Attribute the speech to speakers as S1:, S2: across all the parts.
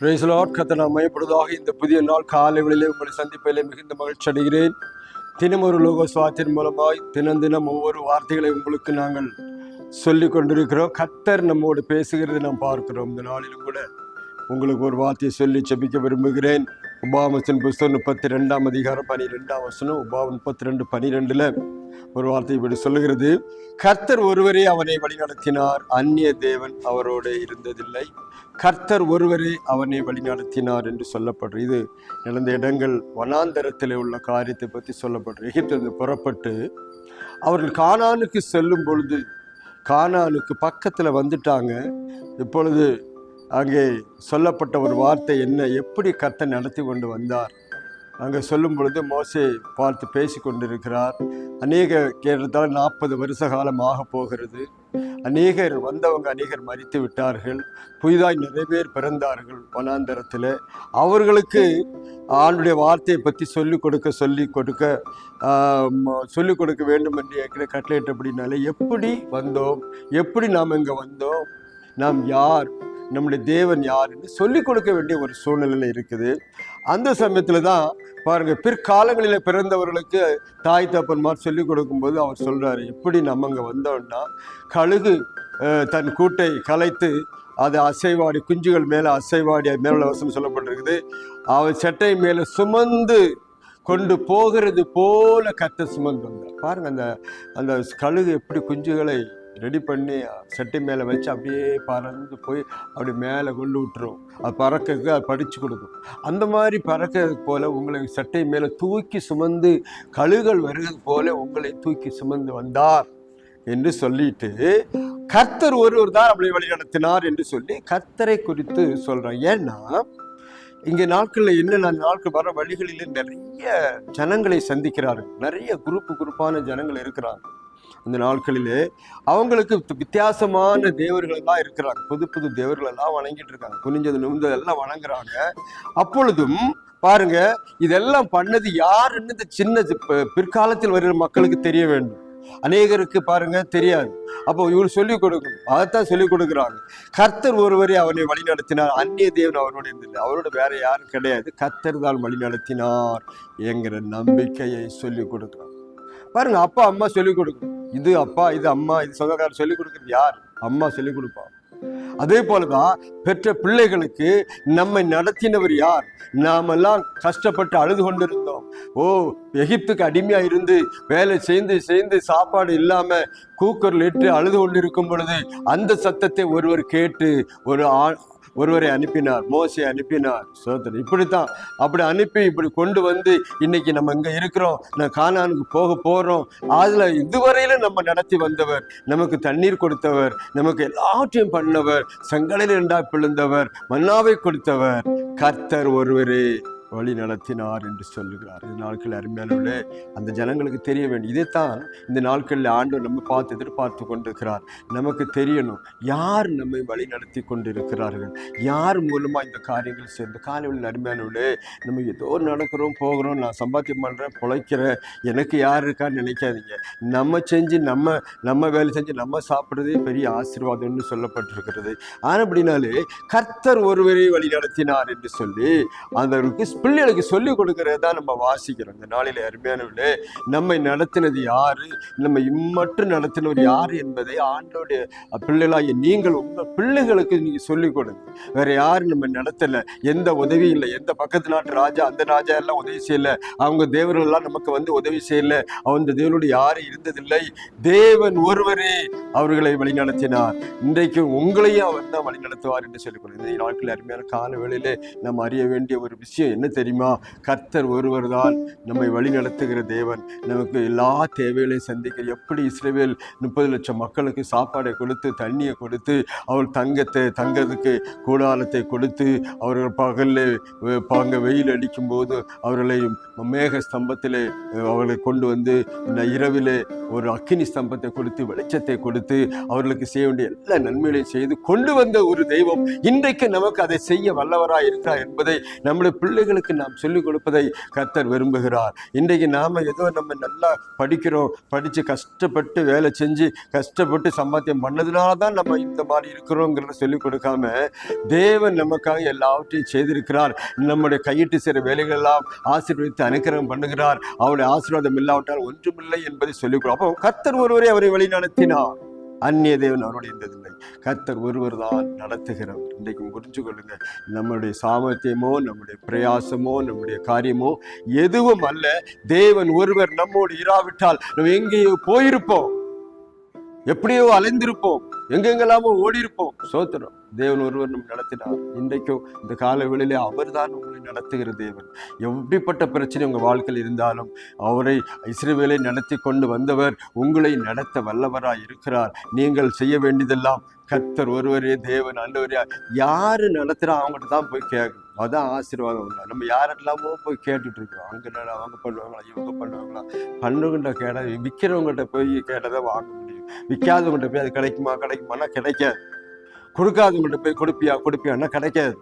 S1: பிரைஸ்லாட் கத்தனா மையப்படுவதாக இந்த புதிய நாள் காலை வேளையிலே உங்களை சந்திப்பதிலே மிகுந்த மகிழ்ச்சி அடைகிறேன். தினம் ஒரு லோக சுவாத்தின் மூலமாய் தினம் தினம் ஒவ்வொரு வார்த்தைகளை உங்களுக்கு நாங்கள் சொல்லிக் கொண்டிருக்கிறோம். கத்தர் நம்மோடு பேசுகிறது நாம் பார்க்கிறோம். இந்த நாளிலும் கூட உங்களுக்கு ஒரு வார்த்தையை சொல்லி செபிக்க விரும்புகிறேன். உபாமசன் புஸ்தகம் முப்பத்தி ரெண்டாம் அதிகாரம் பனிரெண்டாம் வசனம் உபாவம் முப்பத்தி ரெண்டு பனிரெண்டில் ஒரு வார்த்தை இப்படி சொல்லுகிறது. கர்த்தர் ஒருவரே அவனை வழிநடத்தினார். அந்நிய தேவன் அவரோடு இருந்ததில்லை. கர்த்தர் ஒருவரே அவனை வழிநடத்தினார் என்று சொல்லப்படுற இது நடந்த இடங்கள் வனாந்தரத்தில் உள்ள காரியத்தை பற்றி சொல்லப்படுறது எகிப்திலிருந்து புறப்பட்டு அவர்கள் கானானுக்கு செல்லும் பொழுது கானானுக்கு பக்கத்தில் வந்துட்டாங்க. இப்பொழுது அங்கே சொல்லப்பட்ட ஒரு வார்த்தை என்ன? எப்படி கர்த்தர் நடத்தி கொண்டு வந்தார்? அங்கே சொல்லும் பொழுது மோசே பார்த்து பேசி கொண்டிருக்கிறார். அநேக கேட்டதால் நாற்பது வருஷ காலம் ஆக போகிறது. அநேகர் வந்தவங்க அநேகர் மறித்து விட்டார்கள். புதிதாய் நிறைய பேர் பிறந்தார்கள் வனாந்தரத்தில். அவர்களுக்கு ஆளுடைய வார்த்தையை பற்றி சொல்லிக் கொடுக்க சொல்லி கொடுக்க சொல்லிக் கொடுக்க வேண்டும் என்று ஏற்கனவே கட்டளையிட்டபடினால எப்படி வந்தோம்? எப்படி நாம் இங்கே வந்தோம்? நாம் யார்? நம்முடைய தேவன் யாருன்னு சொல்லிக் கொடுக்க வேண்டிய ஒரு சூழ்நிலையில் இருக்குது. அந்த சமயத்தில் தான் பாருங்கள் பிற்காலங்களில் பிறந்தவர்களுக்கு தாய் தப்பன்மார் சொல்லிக் கொடுக்கும்போது அவர் சொல்கிறாரு எப்படி நம்ம அங்கே வந்தோம்னா கழுகு தன் கூட்டை கலைத்து அது அசைவாடி குஞ்சுகள் மேலே அசைவாடி மேல மேலே வசனம் சொல்லப்பட்டிருக்குது. அவர் சட்டை மேலே சுமந்து கொண்டு போகிறது போல கத்த சுமந்து வந்தார். பாருங்கள் அந்த அந்த கழுகு எப்படி குஞ்சுகளை ரெடி பண்ணி சட்டை மேலே வச்சு அப்படியே பறந்து போய் அப்படி மேலே கொண்டு விட்டுரும். அது பறக்கிறதுக்கு அது படித்து கொடுக்கும். அந்த மாதிரி பறக்கிறது போல் உங்களை சட்டை மேலே தூக்கி சுமந்து கழுகள் வருகிறது போல உங்களை தூக்கி சுமந்து வந்தார் என்று சொல்லிட்டு கர்த்தர் ஒருவர் தான் அவளை வழிநடத்தினார் என்று சொல்லி கர்த்தரை குறித்து சொல்கிறேன் ஏன்னா இங்கே நாட்களில் என்னென்ன நாட்கள் வர வழிகளிலே நிறைய ஜனங்களை சந்திக்கிறார்கள். நிறைய குரூப்பு குரூப்பான ஜனங்கள் இருக்கிறார்கள். அந்த நாட்களிலே அவங்களுக்கு வித்தியாசமான தேவர்களெல்லாம் இருக்கிறாங்க. புது புது தேவர்களெல்லாம் வணங்கிட்டு இருக்காங்க. குனிஞ்சது நிமிந்தது எல்லாம் வணங்குறாங்க. அப்பொழுதும் பாருங்க இதெல்லாம் பண்ணது யாருன்னு இந்த சின்ன பிற்காலத்தில் வருகிற மக்களுக்கு தெரிய வேண்டும். அநேகருக்கு பாருங்க தெரியாது. அப்போ இவர் சொல்லிக் கொடுக்கணும் அதைத்தான் சொல்லிக் கொடுக்குறாங்க. கர்த்தர் ஒருவரை அவனை வழி நடத்தினார். அந்நிய தேவன் அவரோட இருந்தில்லை அவரோட வேற யாரும் கிடையாது. கர்த்தர் தான் வழி நடத்தினார் என்கிற நம்பிக்கையை சொல்லிக் கொடுக்குறாங்க. பாருங்க அப்பா அம்மா சொல்லிக் கொடுக்கணும். இது அப்பா இது அம்மா இது சொந்தக்காரர் சொல்லிக் கொடுக்குறது யார்? அம்மா சொல்லிக் கொடுப்பா. அதே போலதான் பெற்ற பிள்ளைகளுக்கு நம்மை நடத்தினவர் யார்? நாமெல்லாம் கஷ்டப்பட்டு அழுது கொண்டிருந்தோம். ஓ எகிப்துக்கு அடிமையா இருந்து வேலை செய்து செய்து சாப்பாடு இல்லாம கூக்கரில் இட்டு அழுது கொண்டிருக்கும் பொழுது அந்த சத்தத்தை ஒருவர் கேட்டு ஒரு ஆ- ஒருவரை அனுப்பினார் மோசை அனுப்பினார். சோதரன் இப்படித்தான். அப்படி அனுப்பி இப்படி கொண்டு வந்து இன்னைக்கு நம்ம இங்க இருக்கிறோம். நான் காணானுக்கு போக போறோம். அதுல இதுவரையில நம்ம நடத்தி வந்தவர் நமக்கு தண்ணீர் கொடுத்தவர் நமக்கு எல்லாவற்றையும் பண்ணவர் செங்கலில் இரண்டா பிளந்தவர் மன்னாவை கொடுத்தவர். கர்த்தர் ஒருவரே. வழி நடத்தினார் என்று சொல்லுகிறார். இந்த நாட்கள் அருமையானவர்களே அந்த ஜனங்களுக்கு தெரிய வேண்டும் இதைத்தான் இந்த நாட்களில் ஆண்டு நம்ம பார்த்து எதிர்பார்த்து கொண்டிருக்கிறார். நமக்கு தெரியணும் யார் நம்மை வழி நடத்தி கொண்டிருக்கிறார்கள்? யார் மூலமாக இந்த காரியங்கள் சேர்ந்து காலையில் அருமையானவர்களே நம்ம ஏதோ நடக்கிறோம் போகிறோம் நான் சம்பாத்தியம் பண்ணுறேன் பிழைக்கிறேன் எனக்கு யார் இருக்கான்னு நினைக்காதீங்க. நம்ம செஞ்சு நம்ம நம்ம வேலை செஞ்சு நம்ம சாப்பிட்றதே பெரிய ஆசீர்வாதம்னு சொல்லப்பட்டிருக்கிறது. ஆனால் அப்படின்னாலே கர்த்தர் ஒருவரை வழி நடத்தினார் என்று சொல்லி அதற்கு பிள்ளைகளுக்கு சொல்லிக் கொடுக்கறது தான் நம்ம வாசிக்கிறோம். இந்த நாளில் அருமையானவர்களே நம்மை நடத்தினது யாரு? நம்ம இம்மட்டும் நடத்தினவர் யார் என்பதை ஆண்டோடைய பிள்ளைகளாகிய நீங்கள் பிள்ளைகளுக்கு நீங்கள் சொல்லிக் கொடுங்க. வேற யாரும் நம்ம நடத்தலை. எந்த உதவியும் இல்லை. எந்த பக்கத்து நாட்டு ராஜா அந்த ராஜா எல்லாம் உதவி செய்யலை. அவங்க தேவர்கள் எல்லாம் நமக்கு வந்து உதவி செய்யல. அந்த தேவனுடைய யாரும் இருந்ததில்லை. தேவன் ஒருவரே அவர்களை வழிநடத்தினார். இன்றைக்கு உங்களையும் அவர் தான் வழிநடத்துவார் என்று சொல்லிக் கொடுங்க இந்த நாட்கள் அருமையான கால வேளையிலே நாம் அறிய வேண்டிய ஒரு விஷயம் என்ன தெரியுமா? கர்த்தர் ஒருவர் தான் நம்மை வழிநடத்துகிற தேவன். நமக்கு எல்லா தேவைகளையும் சந்திக்க எப்படி இஸ்ரேவேல் முப்பது லட்சம் மக்களுக்கு சாப்பாடை கொடுத்து தண்ணியை கொடுத்து அவள் தங்கத்தை தங்கறதுக்கு கூடாரத்தை கொடுத்து அவர்கள் பகலில் பாங்க வெயில் அடிக்கும்போது அவர்களை மேக ஸ்தம்பத்திலே அவர்களை கொண்டு வந்து இந்த இரவிலே ஒரு அக்கினி ஸ்தம்பத்தை கொடுத்து வெளிச்சத்தை கொடுத்து அவர்களுக்கு செய்ய வேண்டிய எல்லா நன்மைகளையும் செய்து கொண்டு வந்த ஒரு தெய்வம் இன்றைக்கு நமக்கு அதை செய்ய வல்லவராக இருக்கிறார் என்பதை நம்முடைய பிள்ளைகளுக்கு நாம் சொல்லிக் கொடுப்பதை கர்த்தர் விரும்புகிறார். இன்றைக்கு நாம ஏதோ நம்ம நல்லா படிக்கிறோம் படித்து கஷ்டப்பட்டு வேலை செஞ்சு கஷ்டப்பட்டு சம்பாத்தியம் பண்ணதுனால தான் நம்ம இந்த மாதிரி இருக்கிறோங்கிறத சொல்லிக் கொடுக்காம தேவன் நமக்காக எல்லாவற்றையும் செய்திருக்கிறார். நம்முடைய கையிட்டு செய்கிற வேலைகள் எல்லாம் ஆசீர்வதித்து அனுக்கிரகம் பண்ணுகிறார். அவருடைய ஆசீர்வாதம் இல்லாவிட்டால் ஒன்றுமில்லை என்பதை சொல்லிக் அப்போ கர்த்தர் ஒருவரே அவரை வழி நடத்தினார். அந்நிய தேவன் அவருடைய இருந்ததில்லை. கர்த்தர் ஒருவர் தான் நடத்துகிறவர். இன்றைக்கு புரிஞ்சு கொள்ளுங்க. நம்முடைய சாமர்த்தியமோ நம்முடைய பிரயாசமோ நம்முடைய காரியமோ எதுவும் அல்ல. தேவன் ஒருவர் நம்மோடு இராவிட்டால் நம்ம எங்கேயோ போயிருப்போம். எப்படியோ அலைந்திருப்போம். எங்கெங்கெல்லாமோ ஓடி இருப்போம் சோத்திரம் தேவன் ஒருவர் நம்ம நடத்தினார். இன்றைக்கும் இந்த காலவெளியிலே அவர் அவர்தான் உங்களை நடத்துகிற தேவன். எப்படிப்பட்ட பிரச்சனை உங்கள் வாழ்க்கையில் இருந்தாலும் அவரை இஸ்ரேவேலை நடத்தி கொண்டு வந்தவர் உங்களை நடத்த வல்லவராக இருக்கிறார். நீங்கள் செய்ய வேண்டியதெல்லாம் கர்த்தர் ஒருவரே தேவன் ஆண்டவரே யார் நடத்துகிறா அவங்ககிட்ட தான் போய் கேட்கணும் அதான் ஆசீர்வாதம் உண்டா. நம்ம யாரெல்லாமோ போய் கேட்டுட்டு இருக்கோம் அவங்க அவங்க பண்ணுவாங்களா இவங்க பண்ணுவாங்களா? பண்ணுகின்ற கேட விற்கிறவங்ககிட்ட போய் கேட்டதை வாங்க விற்காதவங்கள்ட்ட போய் அது கிடைக்குமா கிடைக்குமானா கிடைக்காது. கொடுக்காதவங்கள்ட்ட போய் கொடுப்பியா கொடுப்பியான்னா கிடைக்காது.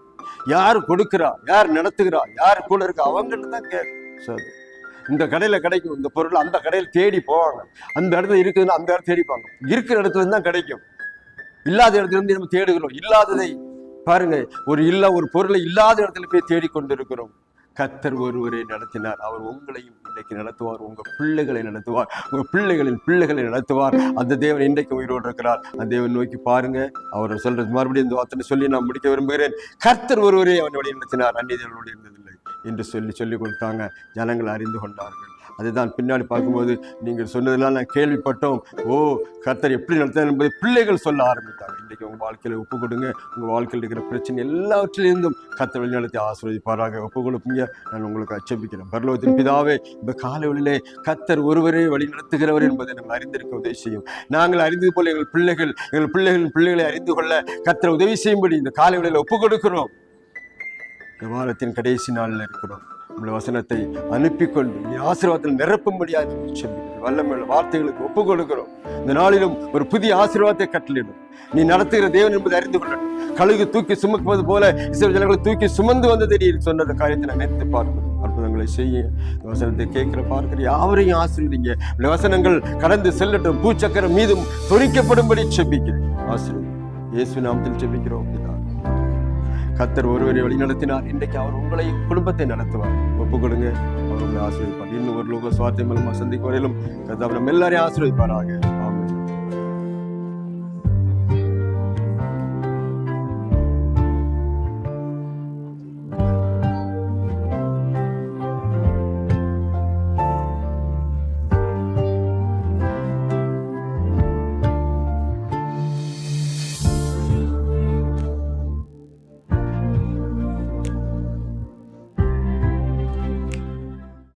S1: யார் கொடுக்குறா யார் நடத்துகிறா யார் கூட இருக்கா அவங்கள்ட்ட தான் கேட்கும் சரி. இந்த கடையில் கிடைக்கும் இந்த பொருள் அந்த கடையில் தேடி போவாங்க. அந்த இடத்துல இருக்குதுன்னா அந்த இடத்துல தேடிப்பாங்க இருக்கிற இடத்துல தான் கிடைக்கும். இல்லாத இடத்துல இருந்து நம்ம தேடுகிறோம். இல்லாததை பாருங்க. ஒரு இல்ல ஒரு பொருளை இல்லாத இடத்துல போய் தேடிக்கொண்டு இருக்கிறோம் கத்தர் ஒருவரை நடத்தினார். அவர் உங்களையும் இன்றைக்கு நடத்துவார். உங்க பிள்ளைகளை நடத்துவார். உங்க பிள்ளைகளின் பிள்ளைகளை நடத்துவார். அந்த தேவன் இன்றைக்கு உயிரோடு இருக்கிறார். அந்த தேவன் நோக்கி பாருங்க. அவர் சொல்றது மறுபடியும் இந்த வார்த்தை சொல்லி நான் முடிக்க விரும்புகிறேன். கர்த்தர் ஒருவரே அவன் வழி நடத்தினார் அந்நியர்களுடைய இருந்ததில்லை என்று சொல்லி சொல்லி கொடுத்தாங்க. ஜனங்கள் அறிந்து கொண்டார்கள். அதுதான் பின்னாடி பார்க்கும்போது நீங்கள் சொன்னதெல்லாம் நான் கேள்விப்பட்டோம். ஓ கர்த்தர் எப்படி நடத்தார் என்பதை பிள்ளைகள் சொல்ல ஆரம்பித்தாங்க. இன்றைக்கு உங்கள் வாழ்க்கையில் ஒப்பு கொடுங்க. உங்கள் வாழ்க்கையில் இருக்கிற பிரச்சனை எல்லாவற்றிலிருந்தும் கர்த்தர் வழி நடத்தி ஆசிர்வதிப்பாராக. ஒப்பு கொடுப்பீங்க. நான் உங்களுக்கு அச்சபிக்கிறேன் பரலோகத்தின் பிதாவே இந்த காலைகளிலே கர்த்தர் ஒருவரே வழி நடத்துகிறவர் என்பதை நம்ம அறிந்திருக்க உதவி செய்யும். நாங்கள் அறிந்தது போல எங்கள் பிள்ளைகள் எங்கள் பிள்ளைகளின் பிள்ளைகளை அறிந்து கொள்ள கர்த்தர் உதவி செய்யும்படி இந்த காலைகளில் ஒப்பு கொடுக்கிறோம். இந்த வாரத்தின் கடைசி நாளில் இருக்கிறோம். உங்களுடைய வசனத்தை அனுப்பிக்கொண்டு நீ ஆசீர்வாதத்தில் நிரப்பும்படியாக செபிக்கிறோம். வல்லமையுள்ள வார்த்தைகளுக்கு ஒப்புக் கொடுக்கிறோம். இந்த நாளிலும் ஒரு புதிய ஆசீர்வாதத்தை கட்டளிடும் நீ நடத்துகிற தேவன் என்பதை அறிந்து கொள்ளணும் கழுகு தூக்கி சுமக்குவது போல இஸ்ரவேல் ஜனங்களை தூக்கி சுமந்து வந்ததை நீ சொன்ன காரியத்தை நான் நினைத்து பார்க்கணும் அற்புதங்களை செய்ய. வசனத்தை கேட்கிற பார்க்கிற யாவரையும் ஆசிரியங்க வசனங்கள் கடந்து செல்லட்டும். பூச்சக்கரம் மீதும் தொறிக்கப்படும்படி செபிக்கிறேன். ஆசிரியர் இயேசு நாமத்தில் செபிக்கிறோம். அப்படின்னா கத்தர் ஒருவரை வழி நடத்தினார் இன்றைக்கு அவர் உங்களை குடும்பத்தை நடத்துவார். ஒப்பு கொடுங்க அவர் உங்களை ஆசீர்வதிப்பார். இன்னும் ஒரு லோக சுவார்த்தை மூலமா சந்திக்கும் வரையிலும் கர்த்தர் நம்ம எல்லாரையும் ஆசீர்வதிப்பாராக.